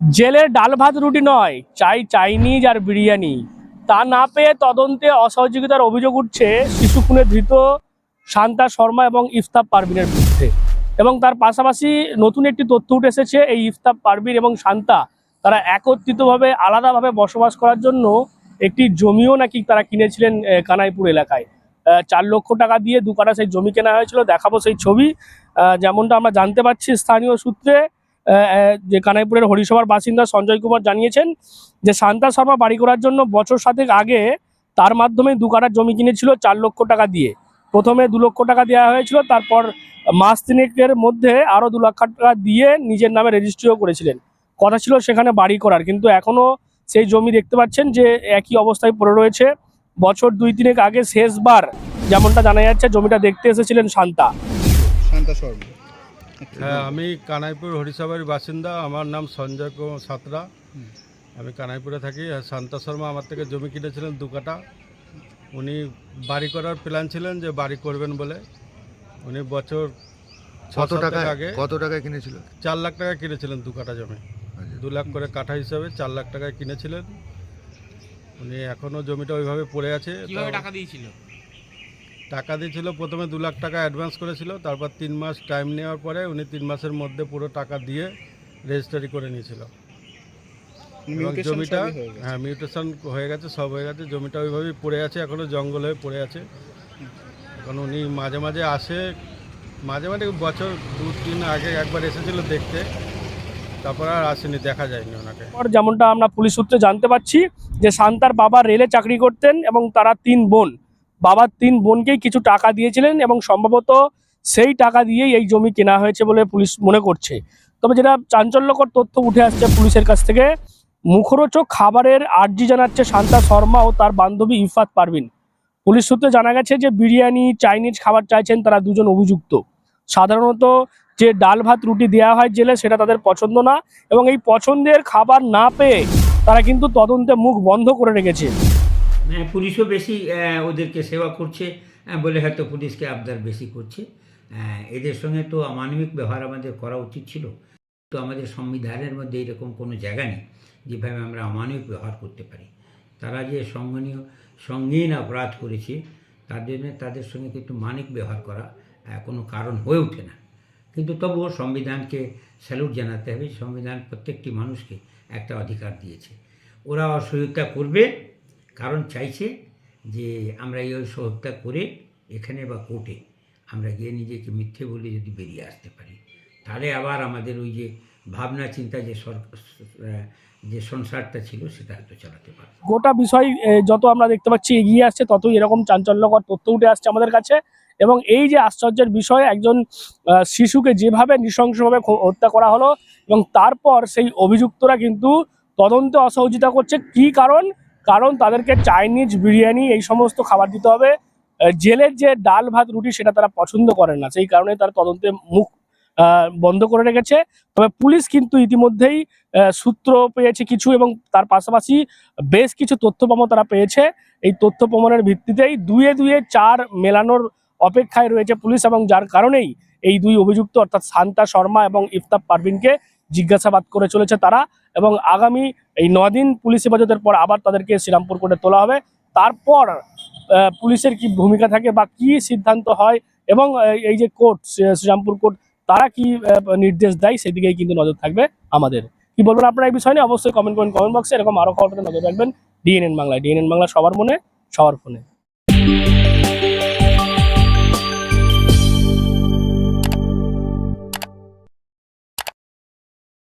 জেলের ডাল ভাত রুটি নয়, চাই চাইনিজ আর বিরিয়ানি। তা না পেয়ে তদন্তে অসহযোগিতার অভিযোগ উঠছে শিশু খুনে ধৃত শান্তা শর্মা এবং ইফতাব পারভিনের বিরুদ্ধে। এবং তার পাশাপাশি নতুন একটি তথ্য উঠে এসেছে, এই ইফতাব পারভিন এবং শান্তা তারা একত্রিতভাবে, আলাদাভাবে বসবাস করার জন্য একটি জমিও নাকি তারা কিনেছিলেন কানাইপুর এলাকায়। চার লক্ষ টাকা দিয়ে দু কাটা সেই জমি কেনা হয়েছিল, দেখাবো সেই ছবি। যেমনটা আমরা জানতে পারছি স্থানীয় সূত্রে যে কানাইপুরের হরিসভার বাসিন্দা সঞ্জয় কুমার জানিয়েছেন যে শান্তা শর্মা বাড়ি করার জন্য বছর সাতেক আগে তার মাধ্যমে দু কাটা জমি কিনেছিল চার লক্ষ টাকা দিয়ে। প্রথমে দু লক্ষ টাকা দেওয়া হয়েছিল, তারপর মাস তিনেকের মধ্যে আরও দু লক্ষ টাকা দিয়ে নিজের নামে রেজিস্ট্রিও করেছিলেন। কথা ছিল সেখানে বাড়ি করার, কিন্তু এখনও সেই জমি দেখতে পাচ্ছেন যে একই অবস্থায় পড়ে রয়েছে। বছর দুই তিনেক আগে শেষবার যেমনটা জানা যাচ্ছে, জমিটা দেখতে এসেছিলেন শান্তা। শান্তা শর্মা। হ্যাঁ আমি কানাইপুর হরিসভার বাসিন্দা। আমার নাম সঞ্জয় কুমার সাঁতরা। আমি কানাইপুরে থাকি। আর শান্তা শর্মা আমার থেকে জমি কিনেছিলেন দু কাটা উনি বাড়ি করার প্ল্যান ছিলেন যে বাড়ি করবেন বলে। উনি বছর কত টাকা আগে কত টাকায় কিনেছিল চার লাখ টাকা কিনেছিলেন দু কাটা জমি। আচ্ছা। দু লাখ করে কাঠা হিসাবে চার লাখ টাকায় কিনেছিলেন। উনি এখনও জমিটা ওইভাবে পড়ে আছে। টাকা দিয়েছিল? টাকা দিয়েছিল প্রথমে দু লাখ টাকা অ্যাডভান্স করেছিল তারপর তিন মাস টাইম নেওয়ার পরে উনি তিন মাসের মধ্যে পুরো টাকা দিয়ে রেজিস্ট্রারি করে নিয়েছিল। এবং জমিটা হ্যাঁ মিউটেশন হয়ে গেছে সব হয়ে গেছে জমিটা ওইভাবেই পড়ে আছে এখনও জঙ্গল হয়ে পড়ে আছে। এখন উনি মাঝে মাঝে আসে মাঝে মাঝে বছর দু তিন আগে একবার এসেছিল দেখতে তারপর আর আসেনি দেখা যায়নি ওনাকে। পর যেমনটা আমরা পুলিশ সূত্রে জানতে পারছি যে শান্তার বাবা রেলে চাকরি করতেন এবং তারা তিন বোন। বাবার তিন বোনকেই কিছু টাকা দিয়েছিলেন এবং সম্ভবত সেই টাকা দিয়েই এই জমি কেনা হয়েছে বলে পুলিশ মনে করছে। তবে যেটা চাঞ্চল্যকর তথ্য উঠে আসছে পুলিশের কাছ থেকে, মুখরোচক খাবারের আর্জি জানাচ্ছে শান্তা শর্মা ও তার বান্ধবী ইফাত পারভিন। পুলিশ সূত্রে জানা গেছে যে বিরিয়ানি, চাইনিজ খাবার চাইছেন তারা দুজন অভিযুক্ত। সাধারণত যে ডাল ভাত রুটি দেওয়া হয় জেলে সেটা তাদের পছন্দ না এবং এই পছন্দের খাবার না পেয়ে তারা কিন্তু তদন্তে মুখ বন্ধ করে রেখেছে। পুলিশও বেশি ওদেরকে সেবা করছে বলে হয়তো পুলিশকে আবদার বেশি করছে। এদের সঙ্গে তো অমানবিক ব্যবহার আমাদের করা উচিত ছিল। তো আমাদের সংবিধানের মধ্যে এরকম কোনো জায়গা নেই যেভাবে আমরা অমানবিক ব্যবহার করতে পারি। তারা যে সঙ্গনীয়, সঙ্গীন অপরাধ করেছে, তার জন্য তাদের সঙ্গে কিন্তু মানিক ব্যবহার করা কোনো কারণ হয়ে ওঠে না। কিন্তু তবুও সংবিধানকে স্যালুট জানাতে হবে। সংবিধান প্রত্যেকটি মানুষকে একটা অধিকার দিয়েছে। ওরা অসহযোগিতা করবে কারণ চাইছে যে আমরা এই হত্যা করে এখানে বা কোর্টে আমরা গিয়ে নিজেকে মিথ্যে বলে যদি বেরিয়ে আসতে পারি। তাহলে আবার আমাদের ওই যে ভাবনা চিন্তা যে যে সংসারটা ছিল সেটা হয়তো চালাতে পারবে। গোটা বিষয় যত আমরা দেখতে পাচ্ছি এগিয়ে আসছে, ততই এরকম চাঞ্চল্যকর তথ্য উঠে আসছে আমাদের কাছে। এবং এই যে আশ্চর্যের বিষয়, একজন শিশুকে যেভাবে নৃশংসভাবে হত্যা করা হলো এবং তারপর সেই অভিযুক্তরা কিন্তু তদন্তে অসহযোগিতা করছে, কি কারণ? কারণ তাদেরকে চাইনিজ বিরিয়ানি এই সমস্ত খাবার দিতে হবে। জেলের যে ডাল ভাত রুটি সেটা তারা পছন্দ করেন না। সেই কারণে তারা তদন্তে মুখ বন্ধ করে রেখেছে। তবে পুলিশ কিন্তু ইতিমধ্যেই সূত্র পেয়েছে কিছু এবং তার পাশাপাশি বেশ কিছু তথ্য প্রমাণ তারা পেয়েছে। এই তথ্য প্রমাণের ভিত্তিতেই দুয়ে দুয়ে চার মেলানোর অপেক্ষায় রয়েছে পুলিশ এবং যার কারণেই এই দুই অভিযুক্ত অর্থাৎ শান্তা শর্মা এবং ইফতাব পারভিনকে জিজ্ঞাসাবাদ করে চলেছে তারা এবং আগামী এই নদিন পুলিশ হেফাজতের পর আবার তাদেরকে শ্রীরামপুর কোর্টে তোলা হবে। তারপর পুলিশের কি ভূমিকা থাকে বা কি সিদ্ধান্ত হয় এবং এই যে কোর্ট শ্রীরামপুর কোর্ট, তারা কি নির্দেশ দেয় সেদিকেই কিন্তু নজর থাকবে আমাদের। কি বলবেন আপনারা এই বিষয় নিয়ে? অবশ্যই কমেন্ট করুন কমেন্ট বক্সে এরকম আরও খবর নজর রাখবেন। ডিএনএন বাংলায়। ডিএনএন বাংলা সবার মনে, সবার ফোনে।